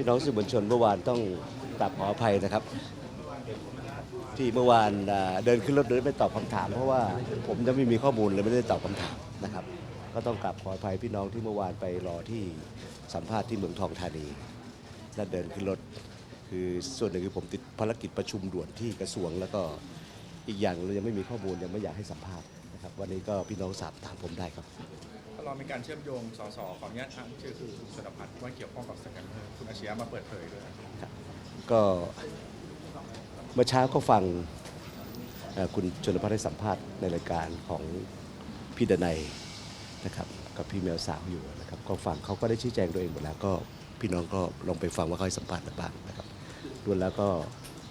พี่น้องสื่อมวลชนเมื่อวานต้องกราบขออภัยนะครับ ที่เมื่อวานเดินขึ้นรถเดินไม่ตอบคำถาม เพราะว่าผมยังไม่มีข้อมูลเลยไม่ได้ตอบคำถามนะครับ ก็ต้องกราบขออภัยพี่น้องที่เมื่อวานไปรอที่สัมภาษณ์ที่เมืองทองธานีและเดินขึ้นรถคือส่วนหนึ่งคือผมติดภารกิจประชุมด่วนที่กระทรวง แล้วก็อีกอย่างเรายังไม่มีข้อมูลยังไม่อยากให้สัมภาษณ์นะครับ วันนี้ก็พี่น้องสามถามผมได้ครับ ถ้าเรามีการเชื่อมโยงสสขออนุญาตอ้างชื่อคือคุณสนพัฒน์ว่าเกี่ยวข้องกับสแกมเมอร์คุณอาชียะมาเปิดเผยด้วยก็เมื่อเช้าก็ฟังคุณชนพัฒน์ให้สัมภาษณ์ในรายการของพี่ดนัยนะครับกับพี่แมวสาวอยู่นะครับก็ฟังเขาก็ได้ชี้แจงตัวเองหมดแล้วก็พี่น้องก็ลองไปฟังว่าเขาให้สัมภาษณ์อะไรบ้างนะครับรวมแล้วก็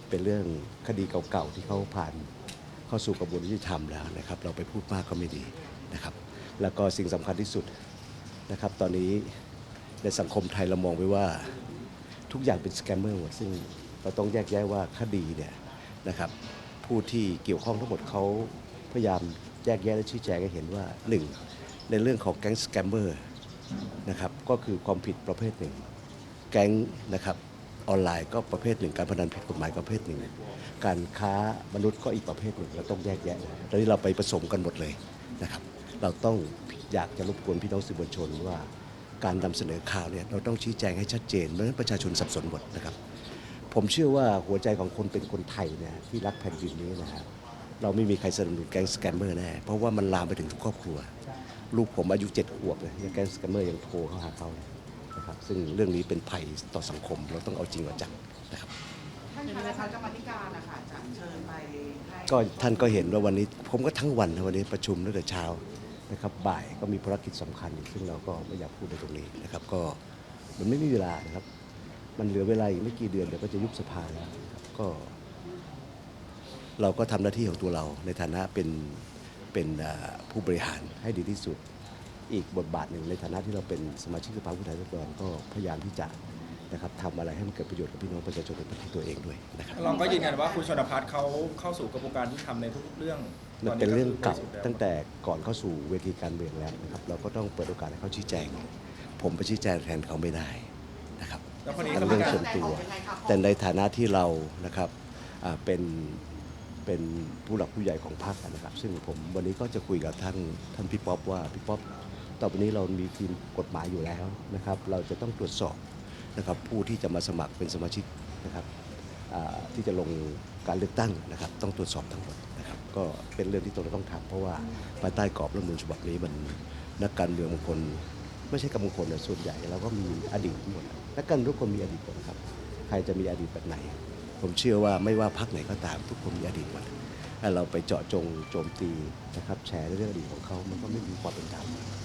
เป็นเรื่องคดีเก่าๆที่เขาผ่านเข้าสู่กระบวนการยุติธรรมแล้วนะครับ เราไปพูดมากก็ไม่ดีนะครับ แล้วก็สิ่งสำคัญที่สุดนะครับ ตอนนี้ในสังคมไทยเรามองไปว่าทุกอย่างเป็นสแกมเมอร์หมดซึ่งเราต้องแยกแยะว่าคดีเนี่ยนะครับผู้ที่เกี่ยวข้องทั้งหมดเขาพยายามแยกแยะและชี้แจงให้เห็นว่าหนึ่งในเรื่องของแก๊งสแกมเมอร์นะครับก็คือความผิดประเภทหนึ่ง แก๊งนะครับออนไลน์ก็ประเภทหนึ่ง การพนันผิดกฎหมายประเภทหนึ่ง การค้ามนุษย์ก็อีกประเภทหนึ่งเราต้องแยกแยะเลยตอนนี้เราไปผสมกันหมดเลยนะครับ เราต้องอยากจะรบกวนพี่น้องสื่อมวลชนว่า การนำเสนอข่าวเนี่ยเราต้องชี้แจงให้ชัดเจนไม่งั้นประชาชนสับสนหมดนะครับ ผมเชื่อว่าหัวใจของคนเป็นคนไทยเนี่ยที่รักแผ่นดินนี้นะครับเราไม่มีใครสนับสนุนแก๊งสแกมเมอร์แน่เพราะว่ามันลามไปถึงทุกครอบครัว ลูกผมอายุเจ็ดขวบเลยยังแก๊งสแกมเมอร์ยังโทรเข้าหาเขาเลยนะครับซึ่งเรื่องนี้เป็นภัยต่อสังคมเราต้องเอาจริงเอาจังนะครับท่านคะและคณะกรรมาธิการนะคะจะเชิญไปให้ก็ท่านก็เห็นว่าวันนี้ผมก็ทั้งวันนะวันนี้ประชุมตั้งแต่เช้า นะครับบ่ายก็มีภารกิจสำคัญอีกซึ่งเราก็ไม่อยากพูดในตรงนี้นะครับก็มันไม่มีเวลานะครับ มันเหลือเวลาอีกไม่กี่เดือนเดี๋ยวก็จะยุบสภาแล้วก็ เราก็ทำหน้าที่ของตัวเราในฐานะเป็นเป็นผู้บริหารให้ดีที่สุด อีกบทบาทหนึ่งในฐานะที่เราเป็นสมาชิกสภาผู้แทนราษฎรก็พยายามที่จะ นะครับทำอะไรให้มันเกิดประโยชน์กับพี่น้องประชาชนในประเทศตัวเองด้วยนะครับเราก็ยืนยันว่าคุณชนพัฒน์เขาเข้าสู่กระบวนการที่ทำในทุกๆเรื่องมันเป็นเรื่องเก่าตนนี้ก็คืบริสุทธิ์แล้วตั้งแต่ก่อนเข้าสู่เวทีการเมืองแล้วนะครับเราก็ต้องเปิดโอกาสให้เขาชี้แจง ผมไปชี้แจงแทนเขาไม่ได้นะครับแล้วคนนี้อันเขาเรื่มีองการส่วนตัว แต่ในฐานะที่เรานะครับอ่าเป็นเป็นผู้หลักผู้ใหญ่ของพรรคนะครับ ซึ่งผมวันนี้ก็จะคุยกับท่านท่านพี่ป๊อปว่าพี่ป๊อปต่อไปนี้เรามีทีมกฎหมายอยู่แล้วนะครับ เราจะต้องตรวจสอบ นะครับผู้ที่จะมาสมัครเป็นสมาชิกนะครับที่จะลงการเลือกตั้งนะครับต้องตรวจสอบทั้งหมดนะครับก็เป็นเรื่องที่เราต้องทำเพราะว่าภายใต้กรอบรัฐมนูญฉบับนี้มันนักการเมืองบางคนไม่ใช่กับบางคนนะส่วนใหญ่เราก็มีอดีตทั้งหมดนักการเมืองทุกคนมีอดีตหมดครับใครจะมีอดีตแบบไหน ผมเชื่อว่าไม่ว่าพรรคไหนก็ตามทุกคนมีอดีตหมดถ้าเราไปเจาะจงโจมตีนะครับแฉเรื่องอดีตของเขามันก็ไม่มีความเป็นธรรม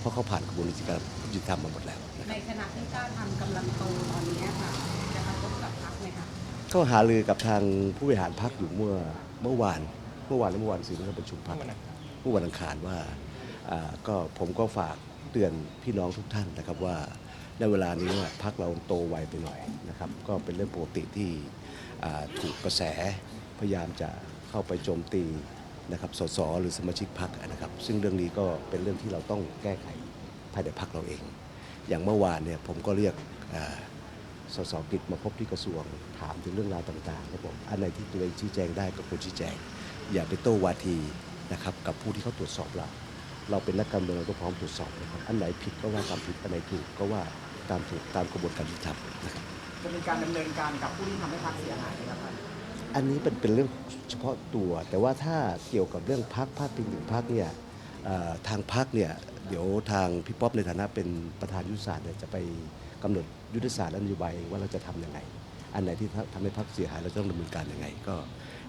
ราะเขาผ่านกระบวนการยุติธรรมมาหมดแล้วนะคในรับขณะที่กล้าทำกำลังโตตอนนี้ค่ะจะกระทบกับพรรคไหมคะก็หารือกับทางผู้บริหารพรรคอยู่เมื่อเมื่อวานเมื่อวานและเมื่อวานสื่อเราประชุมพรรคเมื่อวันอังคารว่าอ่าก็ผมก็ฝากเตือนพี่น้องทุกท่านนะครับว่าในเวลานี้เนี่ยพักเราโตไวไปหน่อยนะครับ ก็เป็นเรื่องปกติที่อ่าถูกกระแสพยายามจะเข้าไปโจมตี นะครับสสหรือสมาชิกพักนะครับ ซึ่งเรื่องนี้ก็เป็นเรื่องที่เราต้องแก้ไขภายในพักเราเอง อย่างเมื่อวานเนี่ยผมก็เรียกสสกิจมาพบที่กระทรวงถามถึงเรื่องราวต่างๆครับผมอันไหนที่ตัวเองชี้แจงได้ก็ควรชี้แจง อย่าไปโต้วาทีนะครับกับผู้ที่เขาตรวจสอบเราเราเป็นนักการเมืองเราก็พร้อมตรวจสอบนะครับอันไหนผิดก็ว่าตามผิดอันไหนถูกก็ว่าตามถูกตามกระบวนการยุติธรรมนะครับจะมีการดำเนินการกับผู้ที่ทำให้พรรคเสียหายไหมครับท่าน อันนี้เป็นเป็นเรื่องเฉพาะตัว แต่ว่าถ้าเกี่ยวกับเรื่องพักพาดพิงถึงพักเนี่ยทางพักเนี่ยเดี๋ยวทางพี่ป๊อปในฐานะเป็นประธานยุทธศาสตร์เนี่ยจะไปกำหนดยุทธศาสตร์และนโยบายว่าเราจะทำยังไง อันไหนที่ทำให้พักเสียหายเราจะต้องดำเนินการยังไง ก็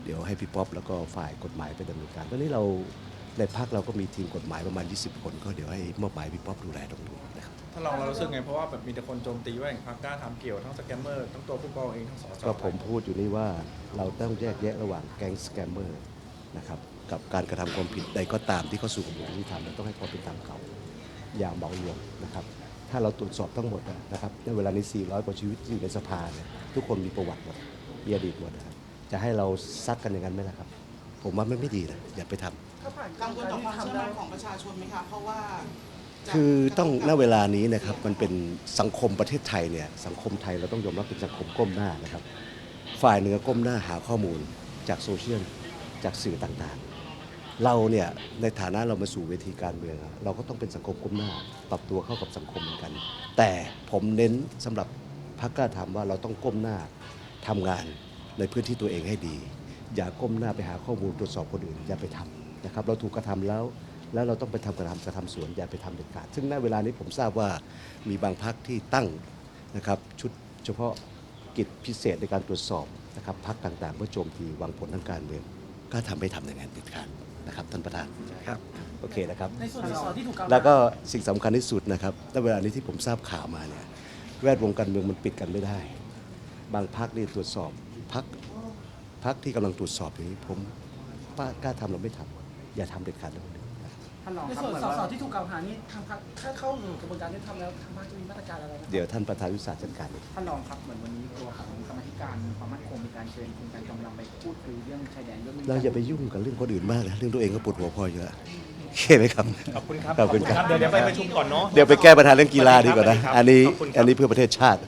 เดี๋ยวให้พี่ป๊อปแล้วก็ฝ่ายกฎหมายไปดำเนินการตอนนี้เรา ในพักเราก็มีทีมกฎหมายประมาณ 20 คน ก็เดี๋ยวให้มอบหมายพี่ป๊อปดูแลตรงนี้นะครับถ้าลองเรารู้สึกไง เพราะว่าแบบมีแต่คนโจมตีว่าอย่างพรรคกล้าทำเกี่ยวทั้งสแกมเมอร์ทั้งตัวผู้กองเองทั้งสสก็ผมพูดอยู่นี่ว่าเราต้องแยกแยะระหว่างแก๊งสแกมเมอร์นะครับกับการกระทำความผิดใดก็ตามที่เข้าสู่กระบวนการยุติธรรมเราต้องให้ความเป็นธรรมเขาอย่าเหมารวมนะครับ ถ้าเราตรวจสอบทั้งหมดนะครับในเวลานี้ 400 กว่าชีวิตที่อยู่ในสภาเนี่ยทุกคนมีประวัติหมดมีอดีตหมดนะครับจะให้เราซัดกันอย่างนั้นไหมล่ะครับ ผมว่าไม่ไม่ดีนะอย่าไปทำกังวลต่อความเชื่อมั่นของประชาชนไหมคะเพราะว่า คือต้องณเวลานี้นะครับมันเป็นสังคมประเทศไทยเนี่ยสังคมไทยเราต้องยอมรับเป็นสังคมก้มหน้านะครับ ฝ่ายหนึ่งก็ก้มหน้าหาข้อมูลจากโซเชียลจากสื่อต่างๆ เราเนี่ยในฐานะเรามาสู่เวทีการเมืองอะเราก็ต้องเป็นสังคมก้มหน้า ปรับตัวเข้ากับสังคมเหมือนกัน แต่ผมเน้นสำหรับพรรคกล้าทำว่าเราต้องก้มหน้าทำงานในพื้นที่ตัวเองให้ดี อย่าก้มหน้าไปหาข้อมูลตรวจสอบคนอื่น อย่าไปทำนะครับ เราถูกกระทำแล้ว แล้วเราต้องไปทำกระทำกระทำสวนอย่าไปทำเด็ดขาด ซึ่งณเวลานี้ผมทราบว่ามีบางพักที่ตั้งนะครับชุดเฉพาะกิจพิเศษในการตรวจสอบนะครับพักต่างๆเพื่อโจมตีวางผลทางการเมืองก็ทำให้ทำอย่างนั้นเด็ดขาดนะครับท่านประธานครับโอเคนะครับในส่วนสสที่ถูกกล่าวหาแล้วก็สิ่งสำคัญที่สุดนะครับณเวลานี้ที่ผมทราบข่าวมาเนี่ยแวดวงการเมืองมันปิดกันไม่ได้ บางพักนี่ตรวจสอบพัก พักที่กำลังตรวจสอบอย่างนี้ ผมป้ากล้าทำเราไม่ทำอย่าทำเด็ดขาดเลยนะครับท่านรองในครับส่วนเหมือนสว่าสที่ถูกกล่าวหานี้ทางพรรคถ้าเข้าสู่กระบวนการยุติธรรมแล้วทางพรรคจะมีมาตรการอะไรนะเดี๋ยวท่านประธานยุทธศาสตร์จัดการเองท่านรองครับเหมือนวันนี้ตัวของกรรมาธิการความมั่นคงมีการเชิญคุณการกำลังไปพูดคุยเรื่องชายแดนเรื่องเราอย่าไปยุ่งกับเรื่องคนอื่นมากนะเรื่องตัวเองก็ปวดหัวพออยู่แล้วโอเคไหมครับ ขอบคุณครับขอบคุณครับ เดี๋ยวเดี๋ยวไปประชุมก่อนเนาะ เดี๋ยวไปแก้ปัญหาเรื่องกีฬาดีกว่านะสวัสดีครับอันนี้ขอบคุณครับอันนี้เพื่อประเทศชาติ